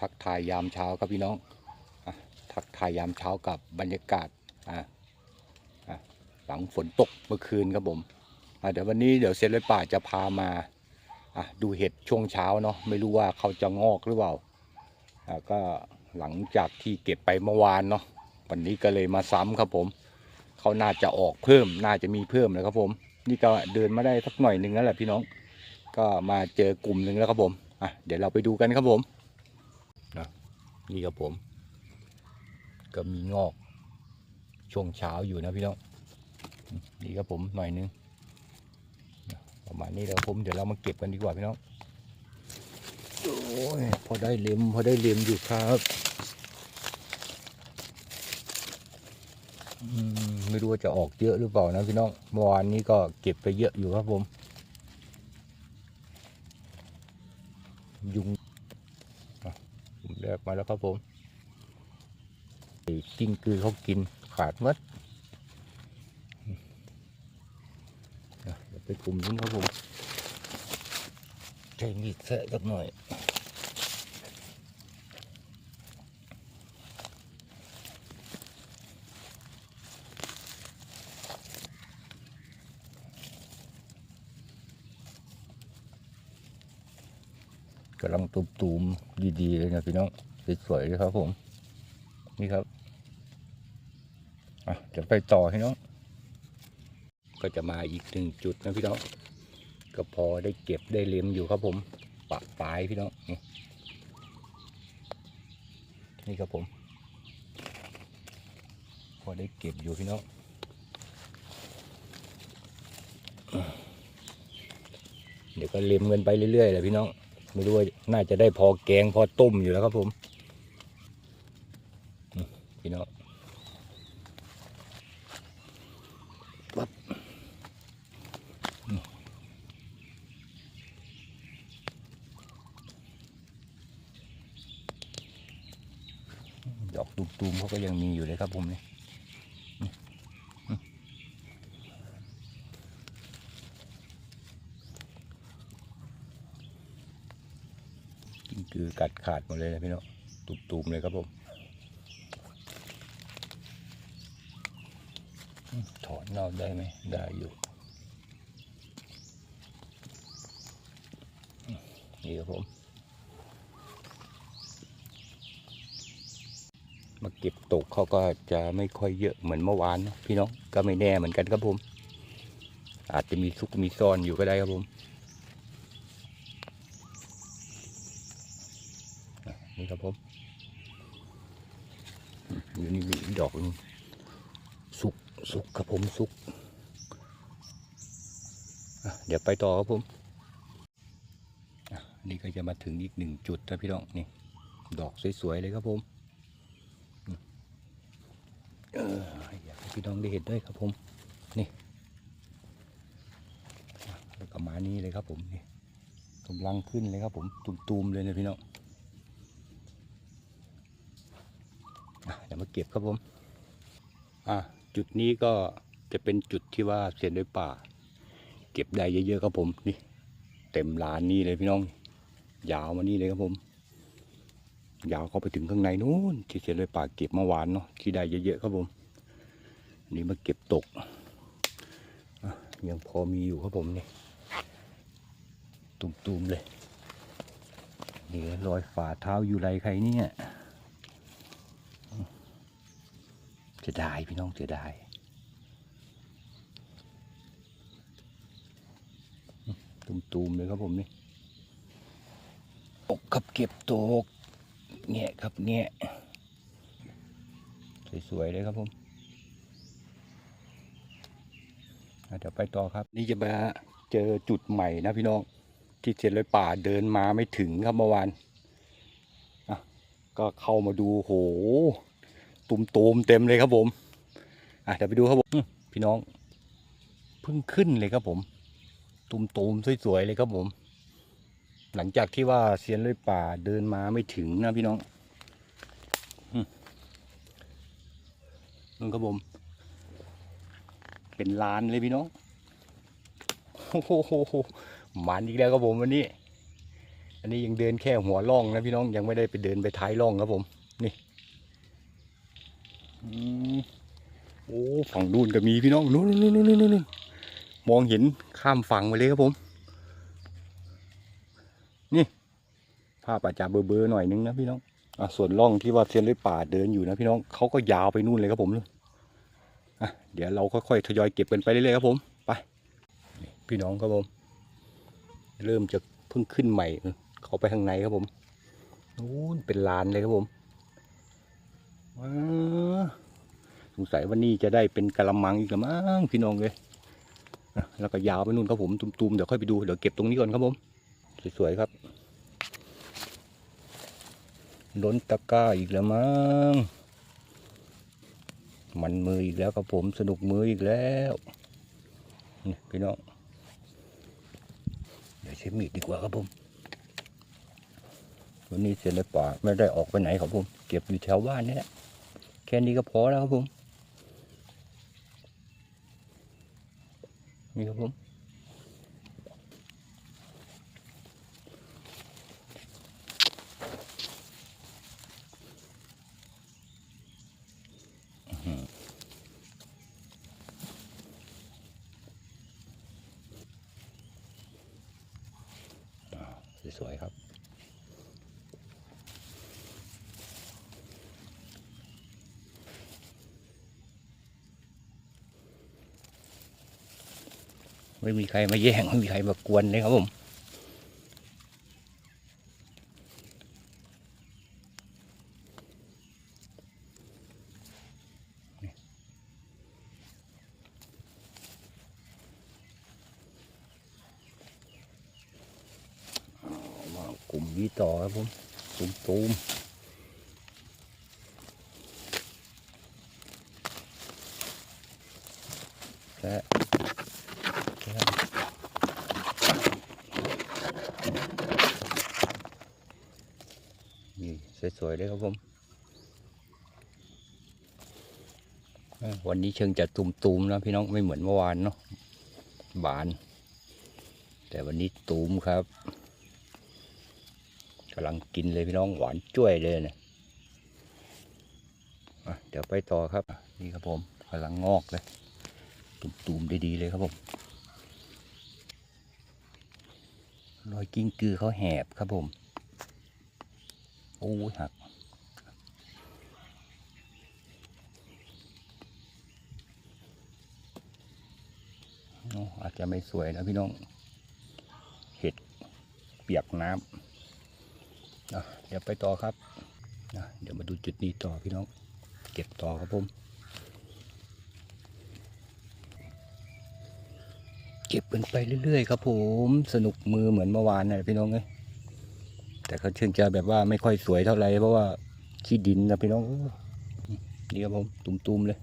ทักทายยามเช้าครับพี่น้องทักทายยามเช้ากับบรรยากาศหลังฝนตกเมื่อคืนครับผมเดี๋ยววันนี้เดี๋ยวเซนเลยป่าจะพามาดูเห็ดช่วงเช้าเนาะไม่รู้ว่าเขาจะงอกหรือเปล่าก็หลังจากที่เก็บไปเมื่อวานเนาะวันนี้ก็เลยมาซ้ำครับผมเขาน่าจะออกเพิ่มน่าจะมีเพิ่มเลยครับผม นี่ก็เดินมาได้สักหน่อยหนึ่งแล้วแหละพี่น้อง ก็มาเจอกลุ่มหนึ่งแล้วครับผมอะเดี๋ยวเราไปดูกันครับผม นี่ครับผม ก็มีงอก ช่วงเช้าอยู่นะพี่น้องนี่ครับผมหน่อยนึงประมาณนี้แล้วผมเดี๋ยวเรามาเก็บกันดีกว่าพี่น้องโอ้ยพอได้เล็มพอได้เล็มอยู่ครับอไม่รู้ว่าจะออกเยอะหรือเปล่านะพี่น้องเมื่อวานนี้ก็เก็บไปเยอะอยู่ครับผม ยุง แรกมาแล้วครับผมกิ้งกือเขากินขาดมัดเดี๋ยวไปกลุ่มนู้ครับผมใช้มีดแสะสักหน่อย กำลังตุมๆดีๆเลยนะพี่น้องสวยๆเลยครับผม นี่ครับอะเดี๋ยวไปต่อให้น้องก็จะมาอีกหนึ่งจุดนะพี่น้องก็พอได้เก็บได้เล็มอยู่ครับผมปะปลายพี่น้องนี่นี่ครับผม พอได้เก็บอยู่พี่น้องเดี๋ยวก็เล็มกันไปเรื่อยๆแหละพี่น้อง ไม่รู้ว่าน่าจะได้พอแกงพอต้มอยู่แล้วครับผมอืมพี่น้องปั๊บนี่ดอกตูมๆเขาก็ยังมีอยู่เลยครับผมนี่นี่อืม กิ้งกือกัดขาดหมดเลยนะพี่น้องตูมๆเลยครับผมถอนนอกได้ไหมได้อยู่นี่ครับผมมาเก็บตกเขาก็จะไม่ค่อยเยอะเหมือนเมื่อวานนะพี่น้องก็ไม่แน่เหมือนกันครับผม อาจจะมีซุกมีซ่อนอยู่ก็ได้ครับผม ครับผมอยู่นี่มีดอกนึงสุกสุกครับผมสุกเดี๋ยวไปต่อครับผมนี่ก็จะมาถึงอีกหนึ่งจุดนะพี่น้องนี่ดอกสวยๆเลยครับผมเอออยากให้พี่น้องได้เห็นด้วยครับผมนี่อะแล้วก็มานี่เลยครับผมนี่กำลังขึ้นเลยครับผมตูมๆเลยนะพี่น้องอะ เดี๋ยวมาเก็บครับผมอะจุดนี้ก็จะเป็นจุดที่ว่าเสียนด้วยป่า เก็บได้เยอะๆครับผมนี่เต็มลานนี่เลยพี่น้อง ยาวมานี่เลยครับผม ยาวเข้าไปถึงข้างในนู้นที่เสียเลยป่าเก็บเมื่อวานเนาะที่ได้เยอะๆครับผมนี่มาเก็บตกยังพอมีอยู่ครับผมนี่ตุ่มๆเลยนี่รอยฝ่าเท้าอยู่ไรใครเนี่ย จะได้พี่น้องจะได้ตุ่มๆเลยครับผมนี่ตกครับเก็บตกเงี้ยครับเงี้ยสวยๆเลยครับผมเดี๋ยวไปต่อครับ นี่จะมาเจอจุดใหม่นะพี่น้อง ที่เสร็จเลยป่าเดินมาไม่ถึงครับเมื่อวานก็เข้ามาดูโห ตุ่มๆเต็มเลยครับผมอะเดี๋ยวไปดูครับผมพี่น้องเพิ่งขึ้นเลยครับผม ตุ่มๆสวยๆเลยครับผม หลังจากที่ว่าเซียนเลยป่าเดินมาไม่ถึงนะพี่น้องนั่นครับผม เป็นลานเลยพี่น้องโอ้โหหมันอีกแล้วครับผมวันนี้ อันนี้ยังเดินแค่หัวล่องนะพี่น้องยังไม่ได้ไปเดินไปท้ายล่องครับผม นี่ โอ้ฝั่งนู่นก็มีพี่น้องนู่นนู่นนู่นมองเห็นข้ามฝั่งไปเลยครับผม นี่ภาพอาจจะเบลอๆหน่อยนึงนะพี่น้องอะส่วนร่องที่ว่าเซียนเลยป่าเดินอยู่นะพี่น้องเขาก็ยาวไปนู่นเลยครับผมอะเดี๋ยวเราค่อยๆทยอยเก็บกันไปเรื่อยๆครับผมไปพี่น้องครับผม เริ่มจะเพิ่งขึ้นใหม่ เขาไปข้างในครับผมนู้นเป็นลานเลยครับผม ว้าสงสัยวันนี้จะได้เป็นกะละมังอีกละมั้งพี่น้องเลยแล้วก็ยาวไปนู่นครับผมตุมๆเดี๋ยวค่อยไปดูเดี๋ยวเก็บตรงนี้ก่อนครับผมสวยๆครับล้นตะก้าอีกแล้วมั้งมันมืออีกแล้วครับผมสนุกมืออีกแล้วนี่พี่น้องเดี๋ยวใช้มีดดีกว่าครับผมวันนี้เสร็จแล้วป่าไม่ได้ออกไปไหนครับผมเก็บอยู่แถวบ้านนี่แหละ แค่นี้ก็พอแล้วครับผม นี่ครับผม ไม่มีใครมาแย่งไม่มีใครมากวนเลยครับผมมากลุ่มนี้ต่อครับผมตูมตูมและและนี่ สวยๆเลยครับผม วันนี้เชิงจะตุมๆนะพี่น้องไม่เหมือนเมื่อวานเนาะบาน แต่วันนี้ตูมครับกำลังกินเลยพี่น้องหวานจ้วยเลยเนี่ยอะเดี๋ยวไปต่อครับ นี่ครับผมกำลังงอกเลย ตุ่มๆดีๆเลยครับผมรอยกิ้งกือเขาแหบครับผม โอ้ยหักอาจจะไม่สวยนะพี่น้อง เห็ดเปียกน้ำเดี๋ยวไปต่อครับ เดี๋ยวมาดูจุดนี้ต่อพี่น้อง เก็บต่อครับผม เก็บกันไปเรื่อยๆ ครับผม สนุกมือเหมือนเมื่อวานนะพี่น้องเอ้ย แต่เขาเชิงจะแบบว่าไม่ค่อยสวยเท่าไหร่เพราะว่าขี้ดินนะพี่น้องนี่ครับผมตุ่มๆเลย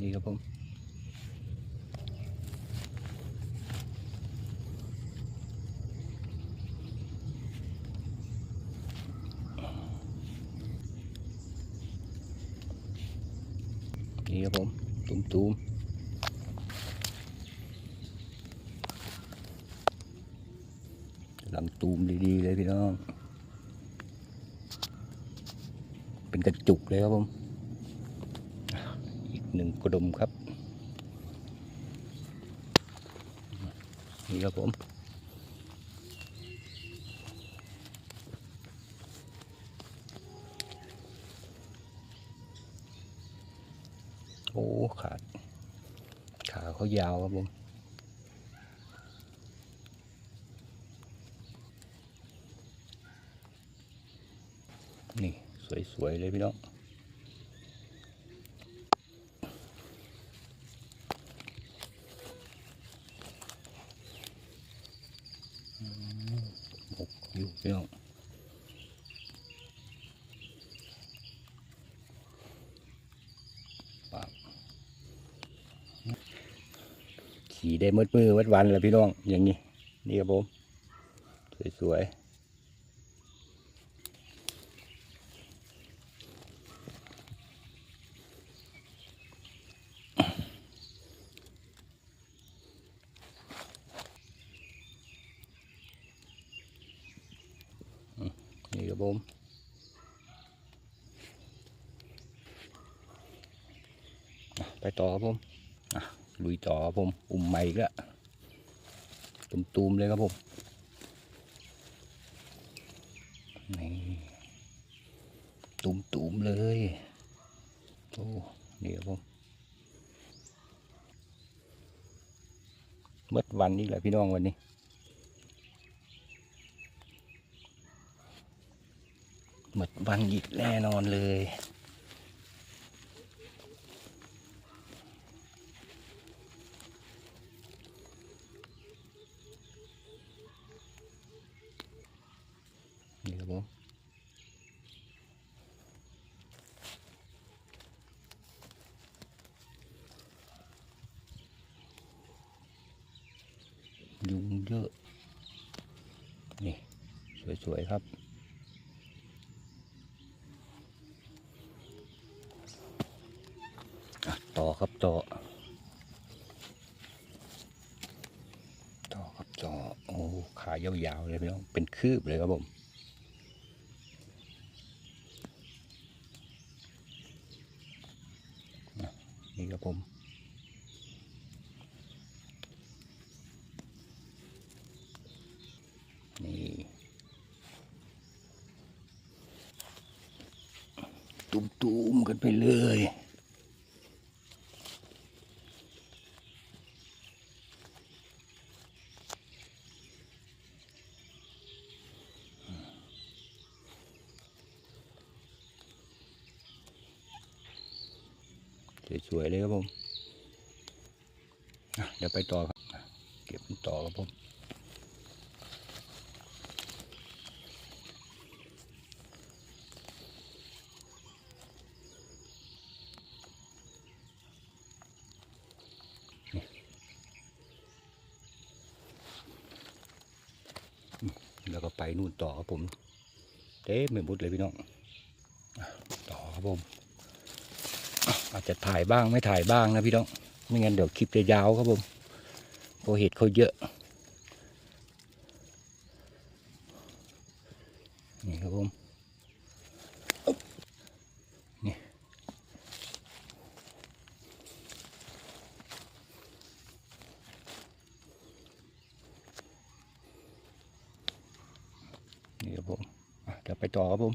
นี่ครับผม นี่ครับผม ตุ้มตูม ลำตูมดีๆเลยพี่น้อง เป็นกระจุกเลยครับผม อีกหนึ่งกระดมครับ นี่ครับผมโอ้ขาดขาเขายาวครับผม นี่ สวย ๆ เลยพี่น้องหกอยู่พี่น้องขี่ได้มืดมือวัดวันแล้วพี่น้อง อย่างนี้ นี่ครับผม สวย ๆ ครับผมอะ ไปต่อครับผมลุยต่อครับผมอุ่มใหม่กแล้วตุมๆเลยครับผมนี่ตุมๆเลยโอ้นี่ครับผมเมื่อวันนี้แหละพี่น้องวันนี้หมดวันอีกแน่นอนเลย นี่ครับผมยุงเยอะ นี่ ส วยครับ ต่อครับต่อ ต่อครับต่อ โอ้ขายาวๆเลยพี่น้อง เป็นคืบเลยครับผม นี่ครับผม นี่ ตุ้มๆกันไปเลยสวยๆเลยครับผม เดี๋ยวไปต่อครับ เก็บต่อครับผม แล้วก็ไป นู่นต่อครับผมเต็มไปหมดเลยพี่น้องต่อครับผมอาจจะถ่ายบ้างไม่ถ่ายบ้างนะพี่น้องไม่งั้นเดี๋ยวคลิปจะยาวครับผมเพราะเห็ดเขาเยอะนี่ครับผมอึ๊บนี่ นี่ครับผมอะเดี๋ยวไปต่อครับผม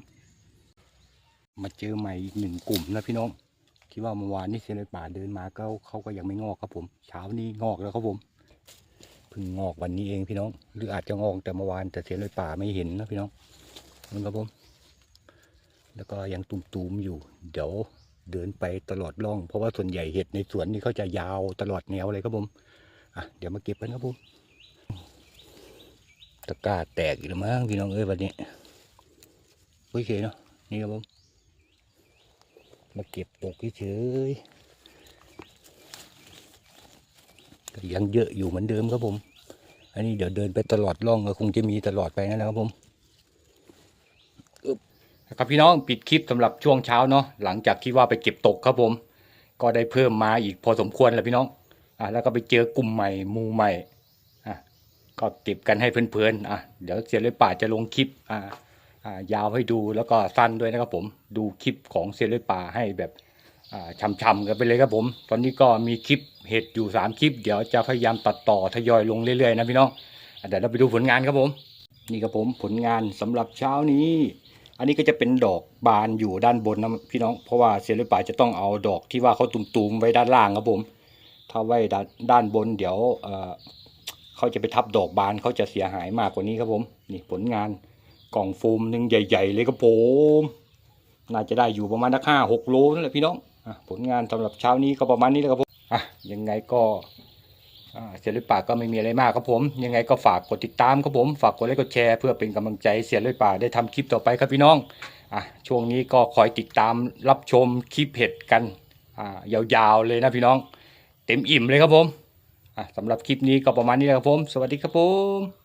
มาเจอใหม่อีกหนึ่งกลุ่มนะพี่น้อง คิดว่าเมื่อวานนี้เซเลป่าเดินมาก็เขาก็ยังไม่งอกครับผม เช้านี้งอกแล้วครับผมเพิ่งงอกวันนี้เองพี่น้อง หรืออาจจะงอกแต่เมื่อวานแต่เซเลป่าไม่เห็นนะพี่น้องนั่นครับผม แล้วก็ยังตุ่มๆอยู่ เดี๋ยวเดินไปตลอดร่อง เพราะว่าส่วนใหญ่เห็ดในสวนนี่เขาจะยาวตลอดแนวเลยครับผมอะเดี๋ยวมาเก็บกันครับผมตะกร้าแตกอีกแล้วมั้งพี่น้องเอ้ยวันนี้ โอเคเนาะนี่ครับผมมาเก็บตกเฉยก็ยังเยอะอยู่เหมือนเดิมครับผม อันนี้เดี๋ยวเดินไปตลอดร่องก็คงจะมีตลอดไปนั่นแหละครับผมครับพี่น้องปิดคลิปสำหรับช่วงเช้าเนาะหลังจากที่ว่าไปเก็บตกครับผม ก็ได้เพิ่มมาอีกพอสมควรแล้วพี่น้องอะแล้วก็ไปเจอกลุ่มใหม่มูใหม่อะก็เก็บกันให้เพื่อนๆอะเดี๋ยวเสียเลยป่าจะลงคลิปอ่าอ่า ยาวให้ดูแล้วก็สั้นด้วยนะครับผมดูคลิปของเสียเลยป่าให้แบบช่ำๆกันไปเลยครับผม ตอนนี้ก็มีคลิปเห็ดอยู่สามคลิป เดี๋ยวจะพยายามตัดต่อทยอยลงเรื่อยๆนะพี่น้องเดี๋ยวเราไปดูผลงานครับผม นี่ครับผมผลงานสำหรับเช้านี้ อันนี้ก็จะเป็นดอกบานอยู่ด้านบนนะพี่น้อง เพราะว่าเสียเลยป่าจะต้องเอาดอกที่ว่าเขาตุ่มๆไว้ด้านล่างครับผม ถ้าไว้ด้านบนเดี๋ยวเขาจะไปทับดอกบานเขาจะเสียหายมากกว่านี้ครับผม นี่ผลงาน กล่องโฟมหนึ่งใหญ่ ๆ เลยครับผมน่าจะได้อยู่ประมาณนักห้าหกโลนั่นแหละพี่น้องอผลงานสำหรับเช้านี้ก็ประมาณนี้แหละครับผมอะยังไงก็เสียเลยป่ากก็ไม่มีอะไรมากครับผม ยังไงก็ฝากกดติดตามครับผมฝากกดไลค์กดแชร์เพื่อเป็นกำลังใจเสียเลยป่าได้ทำคลิปต่อไปครับพี่น้องอะช่วงนี้ก็คอยติดตามรับชมคลิปเห็ดกันอ่ายาวๆเลยนะพี่น้อง เต็มอิ่มเลยครับผมอะสำหรับคลิปนี้ก็ประมาณนี้แหละครับผม สวัสดีครับผม